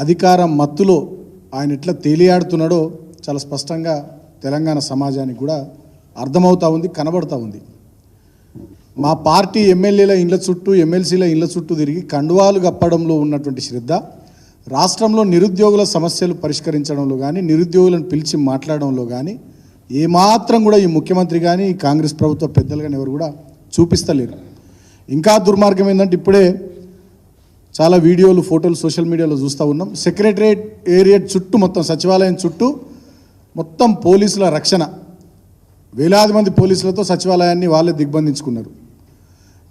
అధికారం మత్తులో ఆయన ఎట్లా తేలియాడుతున్నాడో చాలా స్పష్టంగా తెలంగాణ సమాజానికి కూడా అర్థమవుతూ ఉంది కనబడుతూ ఉంది. మా పార్టీ ఎమ్మెల్యేల ఇండ్ల చుట్టూ ఎమ్మెల్సీల ఇండ్ల చుట్టూ తిరిగి కండువాలు గప్పడంలో ఉన్నటువంటి శ్రద్ధ రాష్ట్రంలో నిరుద్యోగుల సమస్యలు పరిష్కరించడంలో కానీ నిరుద్యోగులను పిలిచి మాట్లాడడంలో కానీ ఏమాత్రం కూడా ఈ ముఖ్యమంత్రి కానీ ఈ కాంగ్రెస్ ప్రభుత్వ పెద్దలు కానీ ఎవరు కూడా చూపిస్తలేరు. ఇంకా దుర్మార్గం ఏంటంటే ఇప్పుడే చాలా వీడియోలు ఫోటోలు సోషల్ మీడియాలో చూస్తూ ఉన్నాం. సెక్రటరేట్ ఏరియా చుట్టూ మొత్తం సచివాలయం చుట్టూ మొత్తం పోలీసుల రక్షణ. వేలాది మంది పోలీసులతో సచివాలయాన్ని వాళ్ళే దిగ్బంధించుకున్నారు.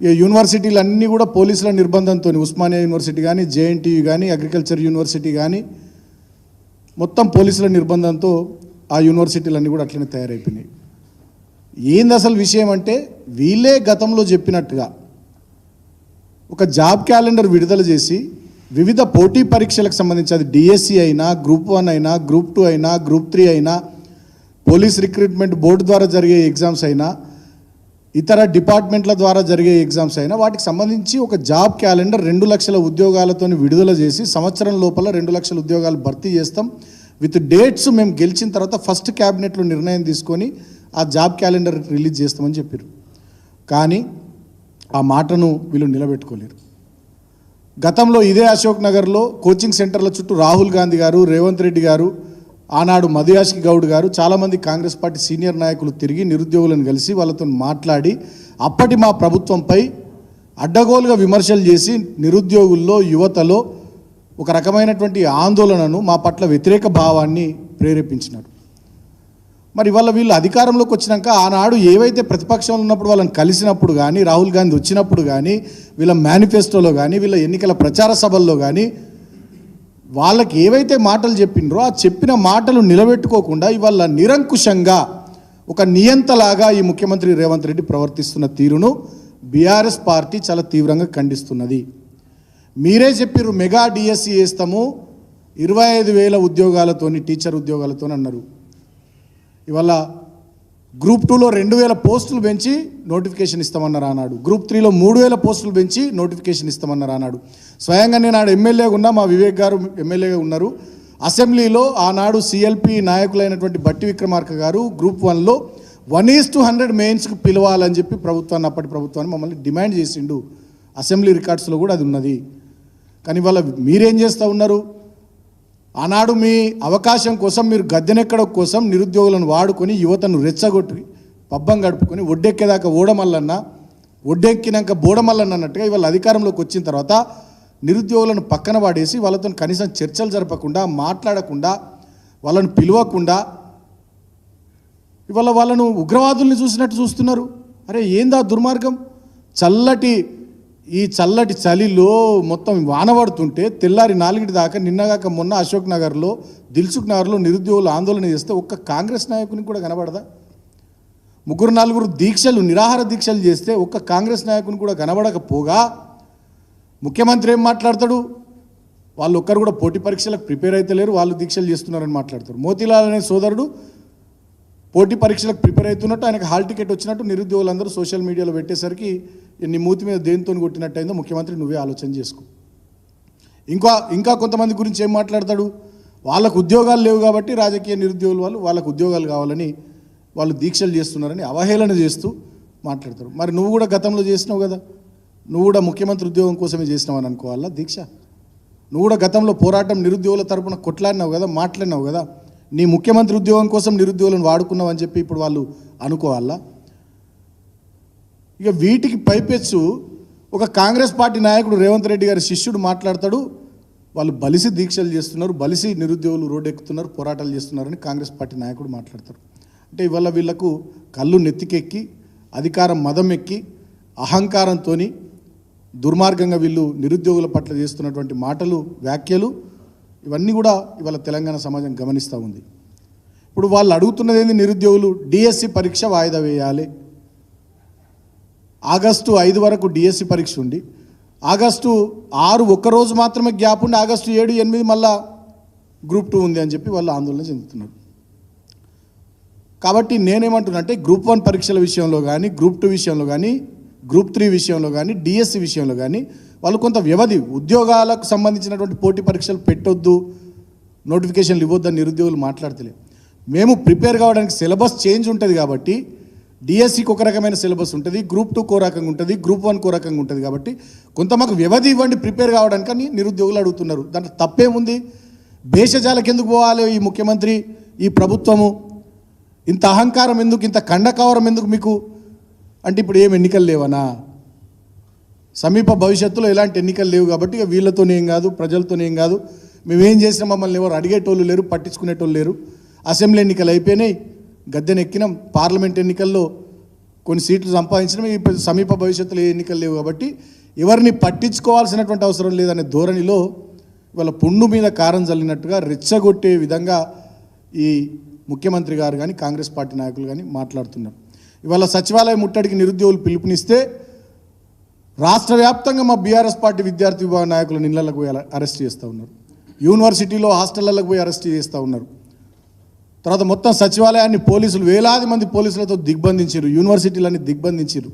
ఇక యూనివర్సిటీలు అన్నీ కూడా పోలీసుల నిర్బంధంతో ఉస్మానియా యూనివర్సిటీ కానీ జేఎన్టీయూ కానీ అగ్రికల్చర్ యూనివర్సిటీ కానీ మొత్తం పోలీసుల నిర్బంధంతో ఆ యూనివర్సిటీలన్నీ కూడా అట్లనే తయారైపోయినాయి. ఏంది అసలు విషయం అంటే వీళ్ళే గతంలో చెప్పినట్టుగా ఒక జాబ్ క్యాలెండర్ విడుదల చేసి వివిధ పోటీ పరీక్షలకు సంబంధించి అది డిఎస్సి అయినా గ్రూప్ వన్ అయినా గ్రూప్ టూ అయినా గ్రూప్ త్రీ అయినా పోలీస్ రిక్రూట్మెంట్ బోర్డు ద్వారా జరిగే ఎగ్జామ్స్ అయినా ఇతర డిపార్ట్మెంట్ల ద్వారా జరిగే ఎగ్జామ్స్ అయినా వాటికి సంబంధించి ఒక జాబ్ క్యాలెండర్ రెండు లక్షల ఉద్యోగాలతో విడుదల చేసి సంవత్సరం లోపల రెండు లక్షల ఉద్యోగాలు భర్తీ చేస్తాం. విత్ డేట్స్ మేము గెలిచిన తర్వాత ఫస్ట్ క్యాబినెట్లో నిర్ణయం తీసుకొని ఆ జాబ్ క్యాలెండర్ రిలీజ్ చేస్తామని చెప్పారు కానీ ఆ మాటను వీళ్ళు నిలబెట్టుకోలేరు గతంలో ఇదే అశోక్ నగర్లో కోచింగ్ సెంటర్ల చుట్టూ రాహుల్ గాంధీ గారు రేవంత్ రెడ్డి గారు ఆనాడు మధుయాష్కి గౌడ్ గారు చాలామంది కాంగ్రెస్ పార్టీ సీనియర్ నాయకులు తిరిగి నిరుద్యోగులను కలిసి వాళ్ళతో మాట్లాడి అప్పటి మా ప్రభుత్వంపై అడ్డగోలుగా విమర్శలు చేసి నిరుద్యోగుల్లో యువతలో ఒక రకమైనటువంటి ఆందోళనను మా పట్ల వ్యతిరేక భావాన్ని ప్రేరేపించినారు. మరి ఇవాళ వీళ్ళు అధికారంలోకి వచ్చినాక ఆనాడు ఏవైతే ప్రతిపక్షంలో ఉన్నప్పుడు వాళ్ళని కలిసినప్పుడు కానీ రాహుల్ గాంధీ వచ్చినప్పుడు కానీ వీళ్ళ మేనిఫెస్టోలో కానీ వీళ్ళ ఎన్నికల ప్రచార సభల్లో కానీ వాళ్ళకి ఏవైతే మాటలు చెప్పినరో ఆ చెప్పిన మాటలు నిలబెట్టుకోకుండా ఇవాళ నిరంకుశంగా ఒక నియంతలాగా ఈ ముఖ్యమంత్రి రేవంత్ రెడ్డి ప్రవర్తిస్తున్న తీరును బీఆర్ఎస్ పార్టీ చాలా తీవ్రంగా ఖండిస్తున్నది. మీరే చెప్పారు మెగా డిఎస్సి వేస్తాము ఇరవై ఐదు వేల ఉద్యోగాలతోని టీచర్ ఉద్యోగాలతో అన్నారు. ఇవాళ గ్రూప్ టూలో రెండు వేల పోస్టులు పెంచి నోటిఫికేషన్ ఇస్తామన్నారు అన్నాడు గ్రూప్ త్రీలో మూడు వేల పోస్టులు పెంచి నోటిఫికేషన్ ఇస్తామన్నారు అన్నాడు స్వయంగా నేను ఆడ ఎమ్మెల్యేగా ఉన్నా మా వివేక్ గారు ఎమ్మెల్యేగా ఉన్నారు. అసెంబ్లీలో ఆనాడు సిఎల్పి నాయకులైనటువంటి బట్టి విక్రమార్క గారు గ్రూప్ వన్లో వన్ ఈస్ టు హండ్రెడ్ మెయిన్స్కి పిలవాలని చెప్పి ప్రభుత్వాన్ని అప్పటి ప్రభుత్వాన్ని మమ్మల్ని డిమాండ్ చేసిండు. అసెంబ్లీ రికార్డ్స్లో కూడా అది ఉన్నది. కానీ వాళ్ళ మీరేం చేస్తూ ఉన్నారు? ఆనాడు మీ అవకాశం కోసం మీరు గద్దెనెక్కడ కోసం నిరుద్యోగులను వాడుకొని యువతను రెచ్చగొట్టి పబ్బం గడుపుకొని ఒడ్డెక్కేదాకా ఓడమల్లన్న ఒడ్డెక్కినాక బోడమల్లన్న అన్నట్టుగా ఇవాళ అధికారంలోకి వచ్చిన తర్వాత నిరుద్యోగులను పక్కన వాడేసి వాళ్ళతో కనీసం చర్చలు జరపకుండా మాట్లాడకుండా వాళ్ళను పిలవకుండా ఇవాళ వాళ్ళను ఉగ్రవాదుల్ని చూసినట్టు చూస్తున్నారు. అరే ఏందా దుర్మార్గం? చల్లటి ఈ చల్లటి చలిలో మొత్తం వానబడుతుంటే తెల్లారి నాలుగిటి దాకా నిన్నగాక మొన్న అశోక్ నగర్లో దిల్సుఖ్ నగర్లో నిరుద్యోగులు ఆందోళన చేస్తే ఒక్క కాంగ్రెస్ నాయకుని కూడా కనబడదా? ముగ్గురు నలుగురు దీక్షలు నిరాహార దీక్షలు చేస్తే ఒక్క కాంగ్రెస్ నాయకుని కూడా కనబడకపోగా? ముఖ్యమంత్రి ఏం మాట్లాడతాడు? వాళ్ళు ఒక్కరు కూడా పోటీ పరీక్షలకు ప్రిపేర్ అయితే లేరు వాళ్ళు దీక్షలు చేస్తున్నారని మాట్లాడతారు. మోతీలాల్ అనే సోదరుడు పోటీ పరీక్షలకు ప్రిపేర్ అవుతున్నట్టు ఆయనకు హాల్ టికెట్ వచ్చినట్టు నిరుద్యోగులందరూ సోషల్ మీడియాలో పెట్టేసరికి నీ మూతి మీద దేనితో కొట్టినట్టయిందో ముఖ్యమంత్రి నువ్వే ఆలోచన చేసుకో. ఇంకా ఇంకా కొంతమంది గురించి ఏం మాట్లాడతాడు? వాళ్ళకు ఉద్యోగాలు లేవు కాబట్టి రాజకీయ నిరుద్యోగులు వాళ్ళు వాళ్ళకు ఉద్యోగాలు కావాలని వాళ్ళు దీక్షలు చేస్తున్నారని అవహేళన చేస్తూ మాట్లాడతారు మరి నువ్వు కూడా గతంలో చేసినావు కదా. నువ్వు కూడా ముఖ్యమంత్రి ఉద్యోగం కోసమే చేసినావు అని అనుకోవాలా? దీక్ష. నువ్వు కూడా గతంలో పోరాటం నిరుద్యోగుల తరపున కొట్లాడినావు కదా మాట్లాడినావు కదా. నీ ముఖ్యమంత్రి ఉద్యోగం కోసం నిరుద్యోగులను వాడుకున్నావు అని చెప్పి ఇప్పుడు వాళ్ళు అనుకోవాలా? ఇక వీటికి పైపెచ్చు ఒక కాంగ్రెస్ పార్టీ నాయకుడు రేవంత్ రెడ్డి గారి శిష్యుడు మాట్లాడతాడు. వాళ్ళు బలిసి దీక్షలు చేస్తున్నారు బలిసి నిరుద్యోగులు రోడ్డెక్కుతున్నారు పోరాటాలు చేస్తున్నారని కాంగ్రెస్ పార్టీ నాయకుడు మాట్లాడతారు అంటే ఇవాళ వీళ్ళకు కళ్ళు నెత్తికెక్కి అధికారం మదం ఎక్కి అహంకారంతో దుర్మార్గంగా వీళ్ళు నిరుద్యోగుల పట్ల చేస్తున్నటువంటి మాటలు వ్యాఖ్యలు ఇవన్నీ కూడా ఇవాళ తెలంగాణ సమాజం గమనిస్తూ ఉంది. ఇప్పుడు వాళ్ళు అడుగుతున్నది ఏంది నిరుద్యోగులు? డిఎస్సి పరీక్ష వాయిదా వేయాలి. ఆగస్టు ఐదు వరకు డిఎస్సి పరీక్ష ఉండి ఆగస్టు ఆరు ఒక్కరోజు మాత్రమే గ్యాప్ ఉండి ఆగస్టు ఏడు ఎనిమిది మళ్ళా గ్రూప్ టూ ఉంది అని చెప్పి వాళ్ళు ఆందోళన చెందుతున్నారు. కాబట్టి నేనేమంటున్నా అంటే గ్రూప్ వన్ పరీక్షల విషయంలో కానీ గ్రూప్ టూ విషయంలో కానీ గ్రూప్ త్రీ విషయంలో కానీ డిఎస్సి విషయంలో కానీ వాళ్ళు కొంత వ్యవధి ఉద్యోగాలకు సంబంధించినటువంటి పోటీ పరీక్షలు పెట్టొద్దు నోటిఫికేషన్లు ఇవ్వద్దని నిరుద్యోగులు మాట్లాడతలే. మేము ప్రిపేర్ కావడానికి సిలబస్ చేంజ్ ఉంటుంది కాబట్టి డిఎస్సికి ఒక రకమైన సిలబస్ ఉంటుంది గ్రూప్ టూ కో రకంగా ఉంటుంది గ్రూప్ వన్ కో రకంగా ఉంటుంది కాబట్టి కొంత మాకు వ్యవధి ఇవ్వండి ప్రిపేర్ కావడానికి అని నిరుద్యోగులు అడుగుతున్నారు. దాంట్లో తప్పేముంది? భేషజాలకు ఎందుకు పోవాలి ఈ ముఖ్యమంత్రి ఈ ప్రభుత్వము? ఇంత అహంకారం ఎందుకు ఇంత కండకవరం ఎందుకు మీకు? అంటే ఇప్పుడు ఏం ఎన్నికలు లేవనా? సమీప భవిష్యత్తులో ఎలాంటి ఎన్నికలు లేవు కాబట్టి ఇక వీళ్ళతోనేం కాదు ప్రజలతోనేం కాదు. మేమేం చేసినా మమ్మల్ని ఎవరు అడిగేటోళ్ళు లేరు పట్టించుకునేటోళ్ళు లేరు. అసెంబ్లీ ఎన్నికలు అయిపోయినాయి. గద్దెనెక్కినాం. పార్లమెంట్ ఎన్నికల్లో కొన్ని సీట్లు సంపాదించడం ఈ సమీప భవిష్యత్తులో ఏ ఎన్నికలు లేవు కాబట్టి ఎవరిని పట్టించుకోవాల్సినటువంటి అవసరం లేదనే ధోరణిలో ఇవాళ పుండు మీద కారం చల్లినట్టుగా రెచ్చగొట్టే విధంగా ఈ ముఖ్యమంత్రి గారు కానీ కాంగ్రెస్ పార్టీ నాయకులు కానీ మాట్లాడుతున్నారు. ఇవాళ సచివాలయ ముట్టడికి నిరుద్యోగులు పిలుపునిస్తే రాష్ట్ర వ్యాప్తంగా మా బీఆర్ఎస్ పార్టీ విద్యార్థి విభాగ నాయకులు ఇళ్ళకు పోయి అరెస్ట్ చేస్తూ ఉన్నారు. యూనివర్సిటీలో హాస్టళ్ళకు పోయి అరెస్ట్ చేస్తూ ఉన్నారు. తర్వాత మొత్తం సచివాలయాన్ని పోలీసులు వేలాది మంది పోలీసులతో దిగ్బంధించారు యూనివర్సిటీలన్నీ దిగ్బంధించారు